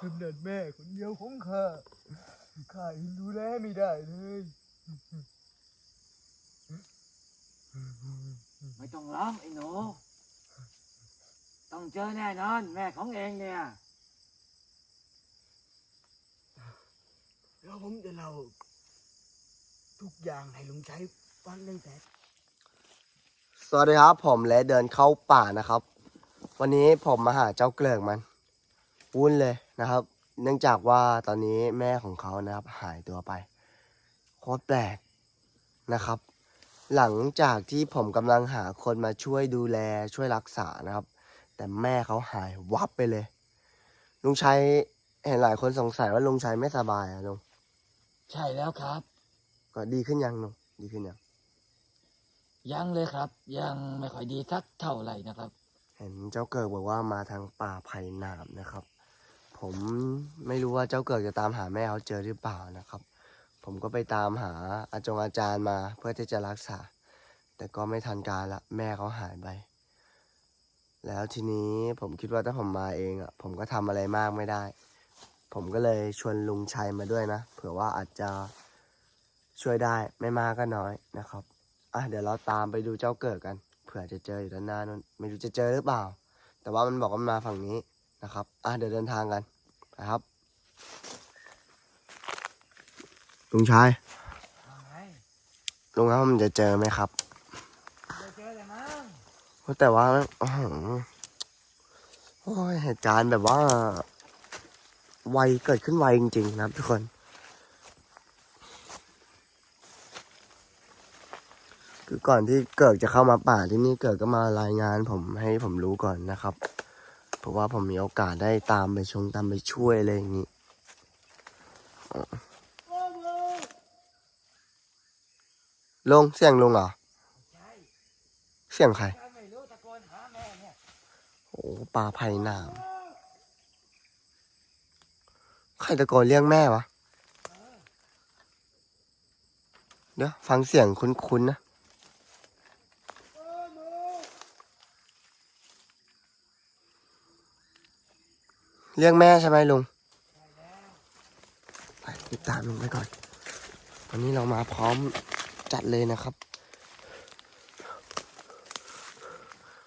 ขนาดแม่คนเดียวของข้าข้ายังดูแลไม่ได้เลยไม่ต้องร้องไอ้หนู ต้องเจอแน่นอน แม่ของเองเนี่ยแล้วผมจะเล่าทุกอย่างให้ลุงชัยฟังตั้งแต่สวัสดีครับผมและเดินเข้าป่านะครับ วันนี้ผมมาหาเจ้าเกลือกมัน วุ่นเลยนะครับ เนื่องจากว่าตอนนี้แม่ของเขานะครับ หายตัวไปโคตรแปลกนะครับ หลังจากที่ผมกำลังหาคนมาช่วยดูแลช่วยรักษานะครับ แต่แม่เขาหายวับไปเลย ลุงชัยเห็นหลายคนสงสัยว่าลุงชัยไม่สบายอะลุงใช่แล้วครับ ก็ดีขึ้นยังลุงดีขึ้นยังยังเลยครับ ยังไม่ค่อยดีสักเท่าไหร่นะครับ เห็นเจ้าเกิดบอกว่ามาทางป่าไผ่หนามนะครับ ผมไม่รู้ว่าเจ้าเกิดจะตามหาแม่เขาเจอหรือเปล่านะครับ ผมก็ไปตามหาอาจงอาจารย์มาเพื่อที่จะรักษา แต่ก็ไม่ทันการละแม่เขาหายไป แล้วทีนี้ผมคิดว่าถ้าผมมาเองอะผมก็ทำอะไรมากไม่ได้ ผมก็เลยชวนลุงชัยมาด้วยนะ เผื่อว่าอาจจะช่วยได้ไม่มากก็น้อยนะครับอะเดี๋ยวเราตามไปดูเจ้าเกิดกัน เผื่อจะเจออยู่ด้านหน้านั้นไม่รู้จะเจอหรือเปล่า แต่ว่ามันบอกว่ามันมาฝั่งนี้นะครับ อะเดี๋ยวเดินทางกัน นะครับลุงชายว่าไงลุงครับมันจะเจอไหมครับจะเจอเลยมั้งแต่ว่าอื้อหือโอ้ยเหตุการณ์แบบว่าไวเกิดขึ้นไวจริงๆนะครับทุกคนคือก่อนที่เกิดจะเข้ามาป่าที่นี่เกิดก็มารายงานผมให้ผมรู้ก่อนนะครับเพ ราะว่าผมมีโอกาสได้ตามไปชงตามไปช่วยอะไรอย่างนี้ลงเสียงลงเหรอเสียงใครโอ้ป่าไผ่หนามใครตะโกนเรียกแม่วะ เดี๋ยวฟังเสียงคุ้นๆนะ เรียกแม่ใช่ไหมลุงไปติดตามลุงไปก่อนวันนี้เรามาพร้อมจัดเลยนะครับ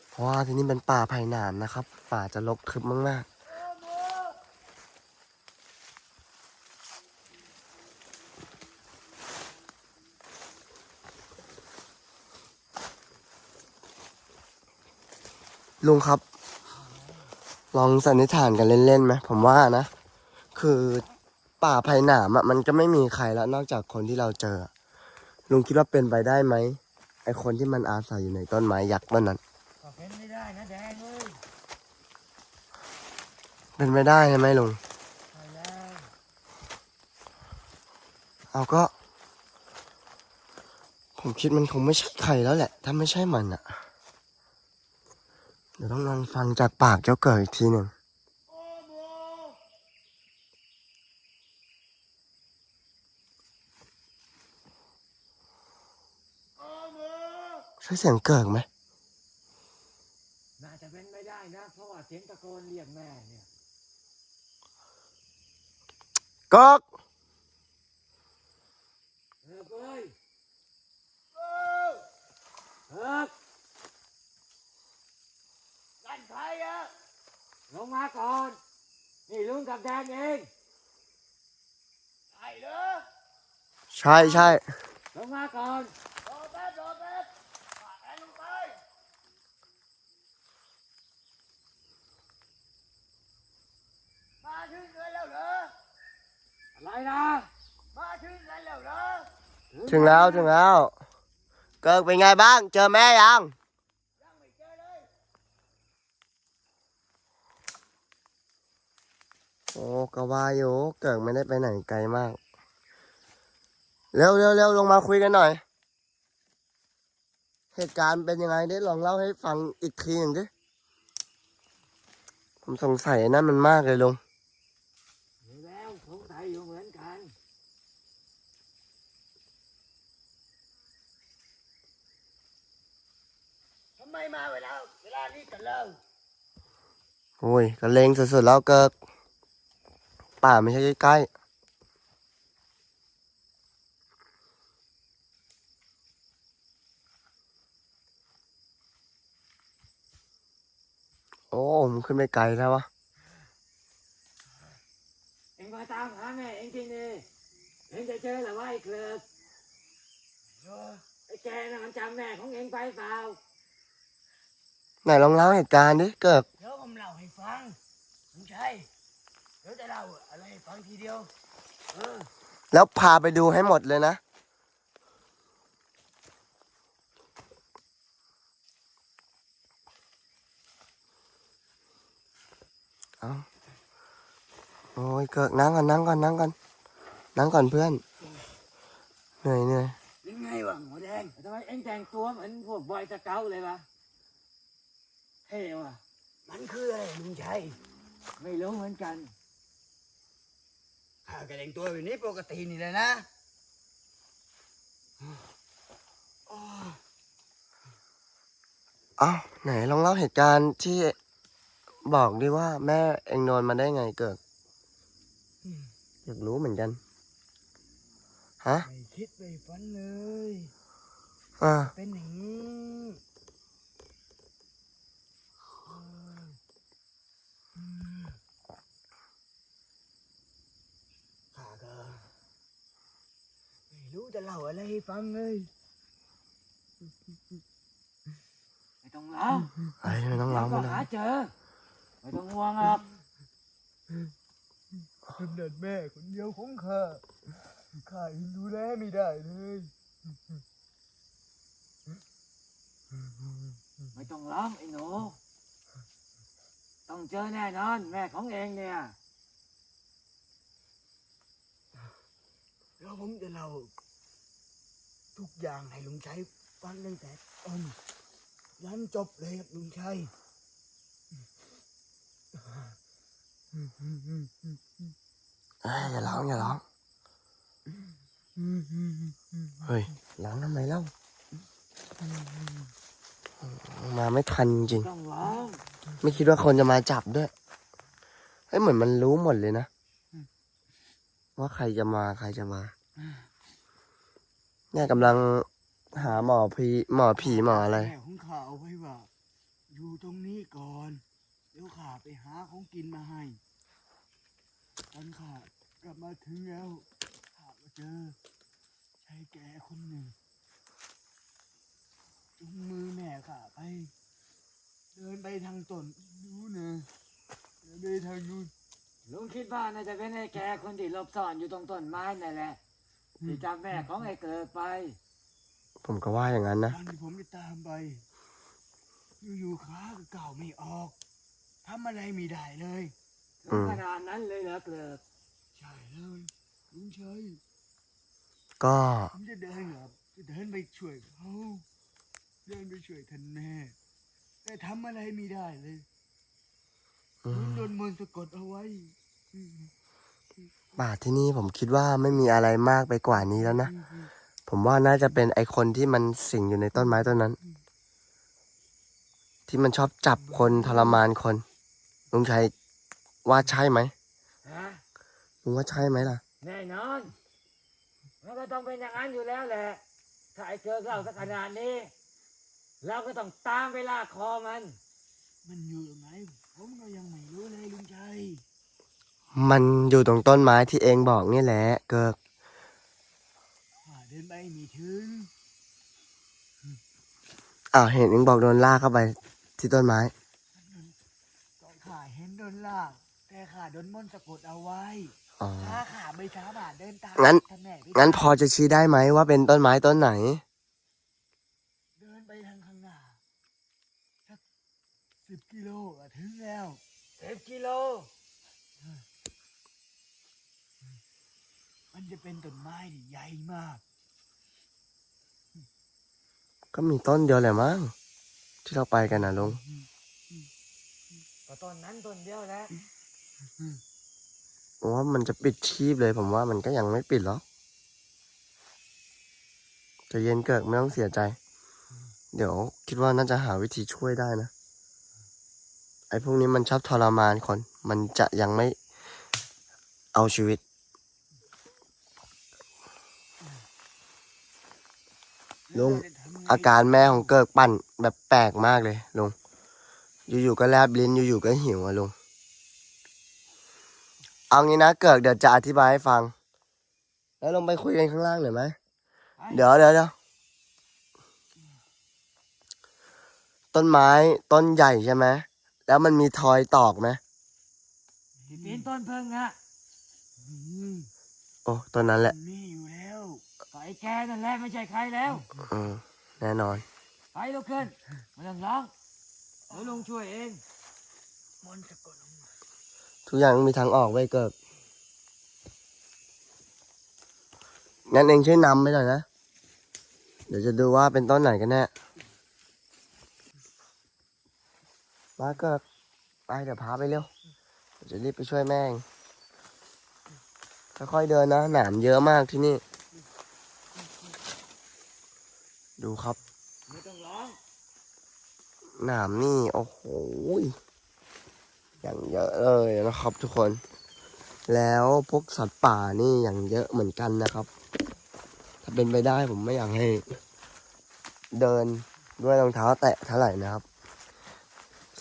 เพราะว่าที่นี่เป็นป่าไผ่หนามนะครับ ป่าจะรกทึบมากๆลุงครับ ลองสันนิษฐานกันเล่นๆไหมผมว่านะ คือป่าไผ่หนามอะมันก็ไม่มีใครแล้วนอกจากคนที่เราเจอ ลุงคิดว่าเป็นไปได้ไหมไอคนที่มันอาศัยอยู่ในต้นไม้ยักษ์ต้นนั้น ก็เป็นไม่ได้นะแดงเอ้ยเป็นไปได้ใช่ไหมลุงใช่แล้วเอาก็ ผมคิดมันคงไม่ใช่ใครแล้วแหละ ถ้าไม่ใช่มันอะ เดี๋ยวต้องลองฟังจากปากเจ้าเกิดอีกทีหนึ่งใช่เสียงเกิดไหมน่าจะเป็นไม่ได้นะ เพราะว่าเสียงตะโกนเรียกแม่เนี่ย กอก เอิกเอ้ยเอิกนั่นใครอะลงมาก่อน นี่ลุงกับแดงเองใช่เหรอใช่ใช่ลงมาก่อนรอแป๊บรอแป๊บมาแทนลงไปมาถึงกันแล้วเหรออะไรนะมาถึงกันแล้วเหรอถึงแล้วถึงแล้วเกิดเป็นไงบ้าง เจอแม่ยังยังไม่เจอเลย โอ้ก็ว่าอยู่เกิดไม่ได้ไปไหนไกลมาก เร็วเร็วเร็วลงมาคุยกันหน่อย เหตุการณ์เป็นยังไงได้ลองเล่าให้ฟังอีกทีหนึ่งดิ ผมสงสัยไอ้นั่นมันมากเลยลุงอยู่แล้วสงสัยอยู่เหมือนกัน ทำไมมาเวลาเวลานี้กันแล้วโอ้ยกระเลงสุดๆแล้วเกิก ป่าไม่ใช่ใกล้โอ้มันขึ้นไปไกลแล้ววะ เอ็งมาตามหาแม่เอ็งที่นี่ เอ็งจะเจอหรือว่าไอ้เกลือกเออไอ้แกน่ะมันจำแม่ของเอ็งไปเปล่า ไหนลองเล่าเหตุการณ์ดิเกิด เดี๋ยวผมเล่าให้ฟังลุงชัย เดี๋ยวจะเล่าอะไรให้ฟังทีเดียวเออแล้วพาไปดูให้หมดเลยนะ เอาโอ้ยเกิดนั่งก่อนนั่งก่อนนั่งก่อนนั่งก่อนเพื่อน เหนื่อยเหนื่อยเป็นไงวะหมอแดงทำไมเอ็งแต่งตัวเหมือนพวกบอยสเกลเลยวะเท่ว่ะ มันคืออะไรลุงชัยไม่รู้เหมือนกัน ข้ากระเด็งตัวแบบนี้ปกตินี่แหละนะอ๋อเอาไหนลองเล่าเหตุการณ์ที่บอกดิว่าแม่เองโดนมาได้ไงเกิดอืมอยากรู้เหมือนกัน ฮะ ไม่คิดไม่ฝันเลย อ่า เป็นอย่างนี้เอออืมข้าก็ไม่รู้จะ เล่าอะไรให้ฟังเลยไม่ต้องร้องไอ้ยไม่ต้องเล่าก็ไม่ต้องหาเจอ ไม่ต้องห่วงหรอกกำเนิดแม่คนเดียวของข้าข้ายังดูแลไม่ได้เลยไม่ต้องร้องไอ้หนู ต้องเจอแน่นอน แม่ของเองเนี่ย แล้วผมจะเล่าทุ กอย่างให้ลุงชัยฟังตั้งแต่ต้นยันจบเลยครับลุงชัยเอ้ยอย่าร้องอย่าร้องเฮ้ยร้องทำไมเล่ามาไม่ทันจริง ต้องร้องๆไม่คิดว่าคนจะมาจับด้วยเฮ้ยเหมือนมันรู้หมดเลยนะ ว่าใครจะมาใครจะมา เนี่ยกำลังหาหมอผีหมอผีหมออะไร แม่ของข้าเอาไว้ว่า อยู่ตรงนี้ก่อน เดี๋ยวข้าไปหาของกินมาให้ตอนข้ากลับมาถึงแล้วข้าก็เจอชายแก่คนหนึ่งจุงมือแม่ข้าไป เดินไปทางต้นนู้นนะเดินไปทางนู้นลุงคิดว่าน่าจะเป็นไอ้แกคนที่หลบซ่อนอยู่ตรงต้นไม้นั่นแหละ ที่จำแม่ของไอ้เกิดไป ผมก็ว่าอย่างนั้นนะตอนที่ผมจะตามไป อยู่ๆขาก็ก่าวไม่ออกทำอะไรไม่ได้เลย ถึงขนาดนั้นเลยเหรอเกิดใช่เลยลุงชัยก็ผมจะเดินเหรอจะเดินไปช่วยเขาเดินไปช่วยท่านแม่แต่ทำอะไรไม่ได้เลยอืเหมือนมโดนมนต์สะกดเอาไว้อืม ป่าที่นี่ผมคิดว่าไม่มีอะไรมากไปกว่านี้แล้วนะ ผมว่าน่าจะเป็นไอคนที่มันสิงอยู่ในต้นไม้ต้นนั้น ที่มันชอบจับคนทรมานคน ลุงชัยว่าใช่ไหมฮะลุงว่าใช่ไหมล่ะ แน่นอน มันก็ต้องเป็นอย่างนั้นอยู่แล้วแหละ ถ้าไอ้เกิดเราสักขนาดนี้ เราก็ต้องตามไปลากคอมัน มันอยู่ตรงไหนผมก็ยังไม่รู้เลยลุงชัย มันอยู่ตรงต้นไม้ที่เองบอกนี่แหละ เกิกข้าเดินไปไม่ถึงอ้าวเห็นเองบอกโดนลากเข้าไปที่ต้นไม้ก็ข้าเห็นโดนลาก แต่ข้าโดนมนต์สะกดเอาไว้อ๋อ ถ้าข้าไม่สามารถเดินตามงั้นท่านแม่ไปงั้นพอจะชี้ได้ไหมว่าเป็นต้นไม้ต้นไหน เดินไปทางข้างหน้าสักสิบกิโลก็ถึงแล้ว สิบกิโล มันจะ เป็นต้นไม้ที่ใหญ่มาก ก็มีต้นเดียวแหละมั้งที่เราไปกันนะลุงก็ต้นนั้นต้นเดียวแหละผมว่ามันจะปิดชีพเลย ผมว่ามันก็ยังไม่ปิดหรอกใจะเย็นเกิดไม่ต้องเสียใจ เดี๋ยวคิดว่าน่าจะหาวิธีช่วยได้นะ ไอ้พวกนี้มันชอบทรมานคน มันจะยังไม่อเอาชีวิต ลุงแล้วเรจะทำไงอาการแม่ของเกิกปั่นแบบแปลกมากเลยลุงอยู่ๆก็แลบลิ้นอยู่ๆก็หิวอะลุงเอางี้นะเกิกเดี๋ยวจะอธิบายให้ฟัง แล้วลงไปคุยกันข้างล่างหน่อยไหมเดี๋ยวเดี๋ยวเดี๋ยวต้นไม้ต้นใหญ่ใช่ไหมแล้วมันมีทอยตอกไหมที่ปีนต้นเพิ่งอะอืมโอ้ต้นนั้นแหละ มีอยู่แล้วก็ไอ้แกนั่นแหละไม่ใช่ใครแล้ว อืมแน่นอน ไปลุกขึ้นไม่ต้องร้องเดี๋ยวลุงช่วยเองมนต์สะกดลงมาทุกอย่างมีทางออกไว้ยเกิกงั้นเองช่วยนำไปหน่อยนะ เดี๋ยวจะดูว่าเป็นต้นไหนกันแน่มาเกิกไปเดี๋ยวพาไปเร็วเดี๋ยวจะรีบไปช่วยแม่เองค่อยๆเดินนะหนามเยอะมากที่นี่ ดูครับไม่ต้องร้องหนามนี่ โอ้โหยอย่างเยอะเลยนะครับทุกคน แล้วพวกสัตว์ป่านี่อย่างเยอะเหมือนกันนะครับ ถ้าเป็นไปได้ผมไม่อยากให้ เดินด้วยรองเท้าแตะเท่าไหร่นะครับ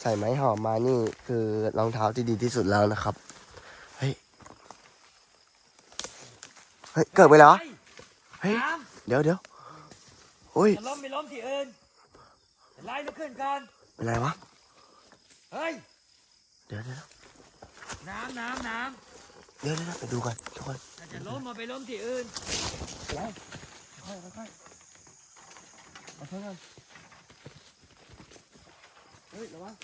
ใส่ไม้หอมมานี่คือรองเท้าที่ดีที่สุดแล้วนะครับ เฮ้ย เฮ้ย เกิดไปแล้วเฮ้ยน้เดี๋ยวเดี๋ยว โอ้ยำจะล้มไปล้มที่อื่นจะไล่ลุกขึ้นก่อนเป็นไรวะ เฮ้ย เดี๋ยวเดี๋ยวน้ำน้ำน้เดี๋ยวเดี๋ยวไปดูกันทุกคนำถ้าจะล้มมาไปล้มที่อื่นค่อยๆค่อยๆเอาเท่านั้นเฮ้ยระวัง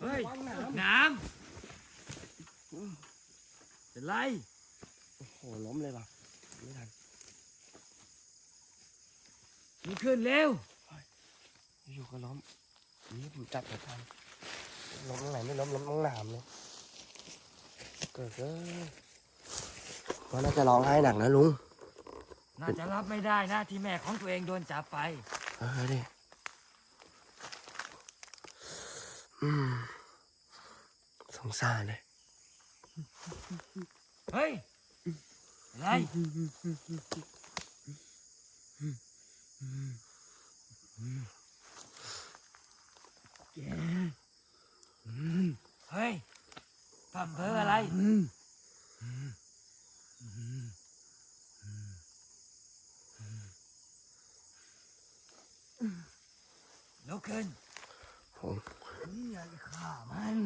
เฮ้ยระวังน้ำ น้ำจะไล่โอ้โหล้มเลยว่ะไม่ทัน ลุกขึ้นเร็วอยู่ๆก็ล้มนี่ผมจับไม่ทันล้มตรงไหนไม่ล้มล้มตรงหนามเลยเกิดเลยมันน่าจะร้องไห้หนักนะลุงน่าจะรับไม่ได้นะที่แม่ของตัวเองโดนจับไป เออดิอืมสงสารเลย เฮ้ย อะไรแก เฮ้ยพัมเพออะไร ลุกขึ้นผมนี่อยากจะฆ่ามัน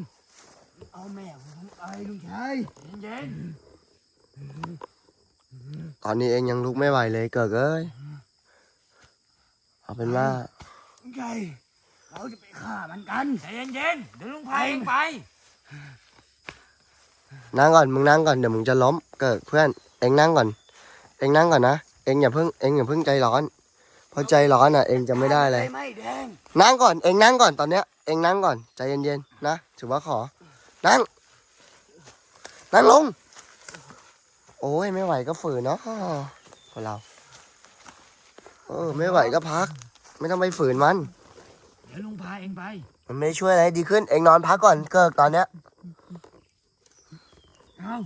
เอาแม่ของไอ้ลุงชายเย็นตอนนี้เองยังลุกไม่ไหวเลยเกิดเอ้ย เอาเป็นว่าลุงชายเราจะไปฆ่ามันกันๆใจเย็นๆเดี๋ยวลุงพาเองไป นั่งก่อนมึงนั่งก่อนเดี๋ยวมึงจะล้มเกิดเพื่อน เองนั่งก่อน เองนั่งก่อนนะเองอย่าเพิ่งเองอย่าเพิ่งใจร้อนเพราะใจร้อนอะเองจะไม่ได้เลยไม่แดงนั่งก่อนเองนั่งก่อนตอนเนี้ยเองนั่งก่อนใจเย็นๆนะถือว่าขอ นั่ง นั่งลง โอ้ยไม่ไหวก็ฝืนเนาะพวกเรา เออ ไม่ไหวก็พัก ไม่ต้องไปฝืนมัน เดี๋ยวลุงพาเองไป มันไม่ช่วยอะไรดีขึ้น เองนอนพักก่อนเกิกตอนเนี้ย เอา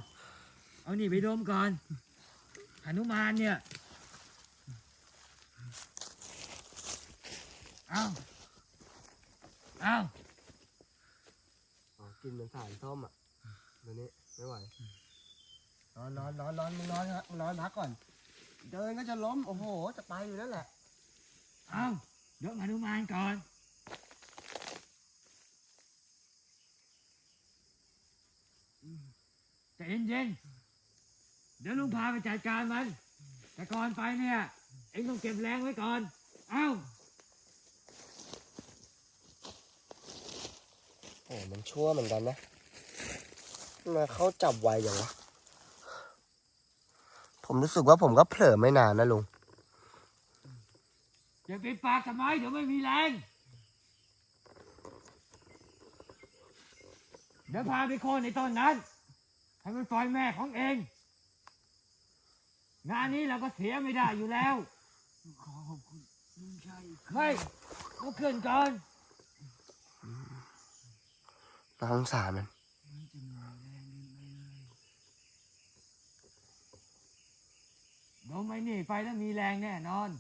เอานี่ไปดมก่อนหนุมานเนี่ย เอาเอากินเหมือนสารส้มอะตัวนี้ไม่ไหวนอนนอนนอนนอนมึงนอนฮะมึงนอนพักก่อน เดินก็จะล้ม โอ้โห จะไปอยู่นั่นแหละ เอายกหนุมานก่อนใจเย็นๆ เดี๋ยวลุงพาไปจัดการมัน แต่ก่อนไปเนี่ย เอ็งต้องเก็บแรงไว้ก่อน เอ้า โอ้ มันชั่วเหมือนกันนะมาเขาจับไวอย่างวะ ผมรู้สึกว่าผมก็เผลอไม่นานนะลุง อย่าปิดปากทำไมเดี๋ยวไม่มีแรง เดี๋ยวพาไปโค่นในต้นนั้น ให้มันปล่อยแม่ของเอง งานนี้เราก็เสียไม่ได้อยู่แล้ว ขอขอบคุณลุงชายอีกครั้งเฮ้ยลุกขึ้นก่อนน่าสงสารมัน มันจะมีแรงเดินไปเลย มไอ้นี่ไปแล้วมีแรงแน่นอน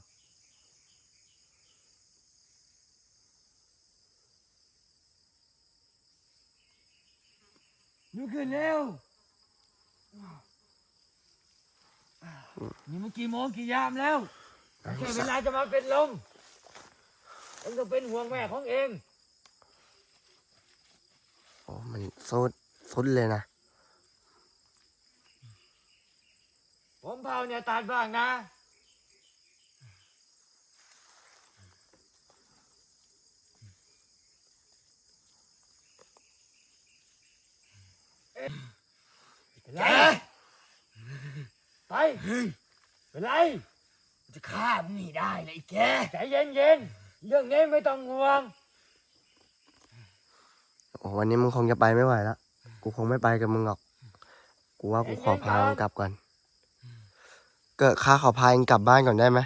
ลุกขึ้นเร็ว นี่มันกี่โมงกี่ยามแล้วไม่ใช่เวลาจะมาเป็นลมเองต้องเป็นห่วงแม่ของเอง โอ้ มันสุดสุดเลยนะ ผมเผาเนี่ยตัดบ้างนะเป็นไรไปเป็นไรจะฆ่ามึงนี่ได้เลยไอ้แกใจเย็นๆเรื่องนี้ไม่ต้องห่วงโอ้วันนี้มึงคงจะไปไม่ไหวแล้ว กูคงไม่ไปกับมึงหรอก กูว่ากูขอพามึงกลับก่อน เกิดข้าขอพาเองกลับบ้านก่อนได้ไหม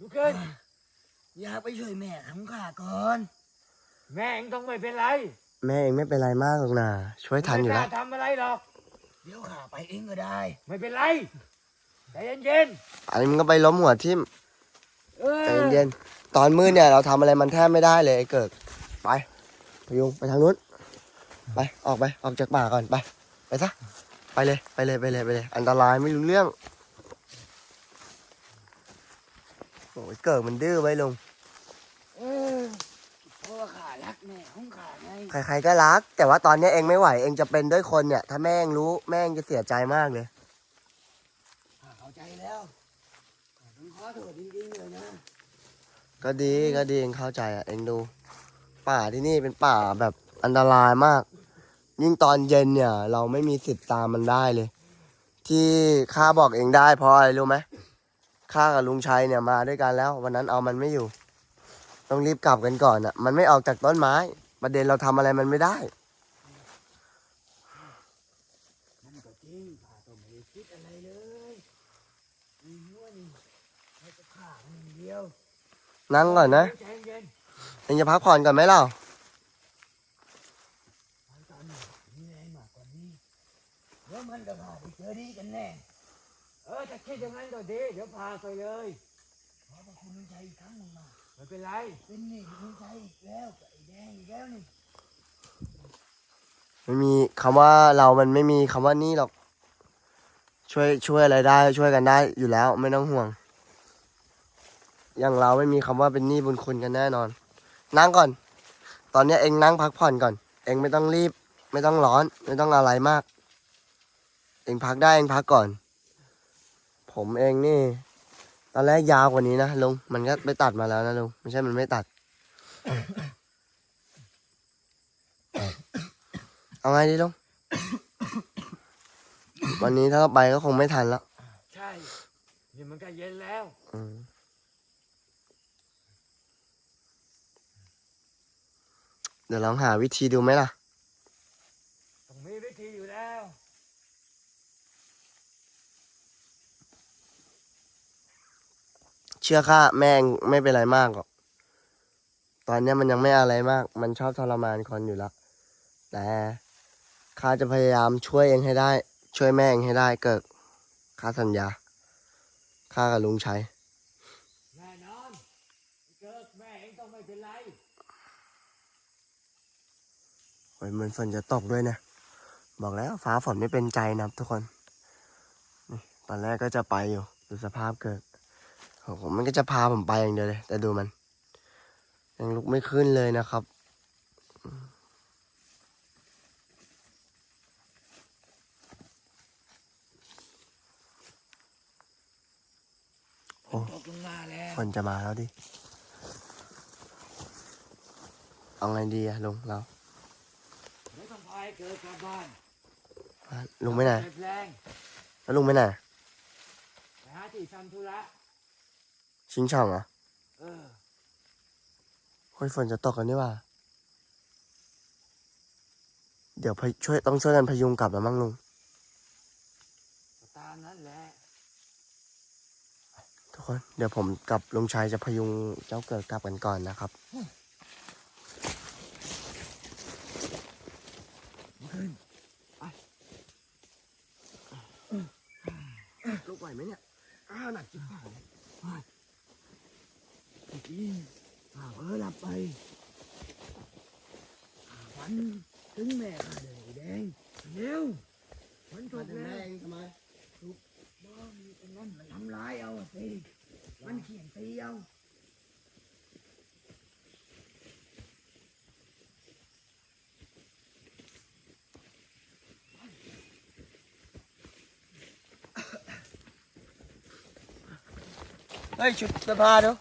ลุกขึ้นอยากไปช่วยแม่ของข้าก่อน แม่เองต้องไม่เป็นไรแม่เองไม่เป็นไรมากหรอกนะช่วยทันอยู่ไม่แล้วกล้าทำอะไรหรอก เดี๋ยวข้าไปเองก็ได้ ไม่เป็นไรใจเย็นอันนี้มึงก็ไปล้มหัวทิ่มๆเออใจเย็นๆตอนมืดเนี่ยเราทำอะไรมันแทบไม่ได้เลยไอ้เกิดไปพยุงไปทางนู้นไปออกไปออกจากป่าก่อนไป ไปซะไปเลยไปเลยไปเลยไปเลย อันตรายไม่รู้เรื่อง โอ้ยเกิดมันดื้อไว้ลุงเออเพราะว่าข้ารักแม่ของข้าไงใครๆก็รัก แต่ว่าตอนนี้เองไม่ไหวเองจะเป็นด้วยคนเนี่ย ถ้าแม่เองรู้แม่เองจะเสียใจมากเลยข้าเข้าใจแล้วข้าต้องขอโทษจริงๆเลยนะก็ดีก็ดีเองเข้าใจอะเองดู ป่าที่นี่เป็นป่าแบบอันตรายมาก ยิ่งตอนเย็นเนี่ย เราไม่มีสิทธิ์ตามมันได้เลย ที่ข้าบอกเองได้เพราะอะไรรู้ไหม ข้ากับลุงชัยเนี่ยมาด้วยกันแล้ว วันนั้นเอามันไม่อยู่ ต้องรีบกลับกันก่อนอะ มันไม่ออกจากต้นไม้ ประเด็นเราทำอะไรมันไม่ได้มันก็จริงข้าก็ไม่ได้คิดอะไรเลยในหัวนี่ให้กับข้ามันอย่างเดียวนั่งก่อนนะใจเย็นเองจะพักผ่อนก่อนไหมเล่าไว้ตอนนี้มีแรงมากกว่านี้เดี๋ยวมันก็พาไปเจอดีกันแน่ เออจะคิดอย่างนั้นก็ดี เดี๋ยวพาไปเลย ขอบพระคุณลุงชัยอีกครั้งหนึ่งมา ไม่เป็นไร เป็นหนี่ลุงชัยอีกแล้วกับไอ้แดงอีกแล้วนี่ไม่มีคำว่าเรามันไม่มีคำว่านี่หรอก ช่วยช่วยอะไรได้ ช่วยกันได้อยู่แล้วไม่ต้องห่วง อย่างเราไม่มีคำว่าเป็นหนี้บุญคุณกันแน่นอน นั่งก่อน ตอนนี้เองนั่งพักผ่อนก่อน เองไม่ต้องรีบ ไม่ต้องร้อน ไม่ต้องอะไรมาก เองพักได้เองพักก่อน ผมเองนี่ ตอนแรกยาวกว่านี้นะลุงมันก็ไปตัดมาแล้วนะลุงไม่ใช่มันไม่ตัด เอาไงดีลุงวันนี้ถ้าเราไปก็คงไม่ทันแล้วใช่นี่มันก็เย็นแล้วอืมเดี๋ยวลองหาวิธีดูไหมล่ะ ต้องมีวิธีอยู่แล้ว เชื่อข้าแม่งไม่เป็นไรมากหรอก ตอนเนี้ยมันยังไม่อะไรมาก มันชอบทรมานคนอยู่แล้วแต่ข้าจะพยายามช่วยเองให้ได้ ช่วยแม่เองให้ได้เกิดข้าสัญญาข้ากับลุงชัยแน่นอนเกิดแม่เองต้องไม่เป็นไรโอ้ยเหมือนฝนจะตกด้วยนะบอกแล้วฟ้าฝนไม่เป็นใจนะครับทุกคนนี่ตอนแรกก็จะไปอยู่ดูสภาพเกิด โอ้โหมันก็จะพาผมไปอย่างเดียวเลย แต่ดูมัน ยังลุกไม่ขึ้นเลยนะครับ โอ้ตกลงมาแล้วฝนจะมาแล้วดิ เอาไงดีอะลุงเราเดี๋ยวต้องพาให้เกิดกลับบ้านอะลุงไปไหนเก็บแรงแล้วลุงไปไหนไปหาที่ทำธุระ ชิงช่องเหรอเฮ้ยฝนจะตกกันนี่ว่ะเดี๋ยวช่วยต้องช่วยกันพยุงกลับแล้วมั้งลุงตานั้นแหละทุกคน เดี๋ยวผมกับลุงชายจะพยุงเจ้าเกิดกลับกันก่อนนะครับลูกไหวไหมเนี่ยอ้าหนักจิ๋ว à vỡ lập bầy. À bánh trứng mẹ là đầy đen nếu bánh thuộc ra thuộc đó như con lắm mình thăm lái đâu à tí bánh khiển tí đâu Hey chụp tập ba đâu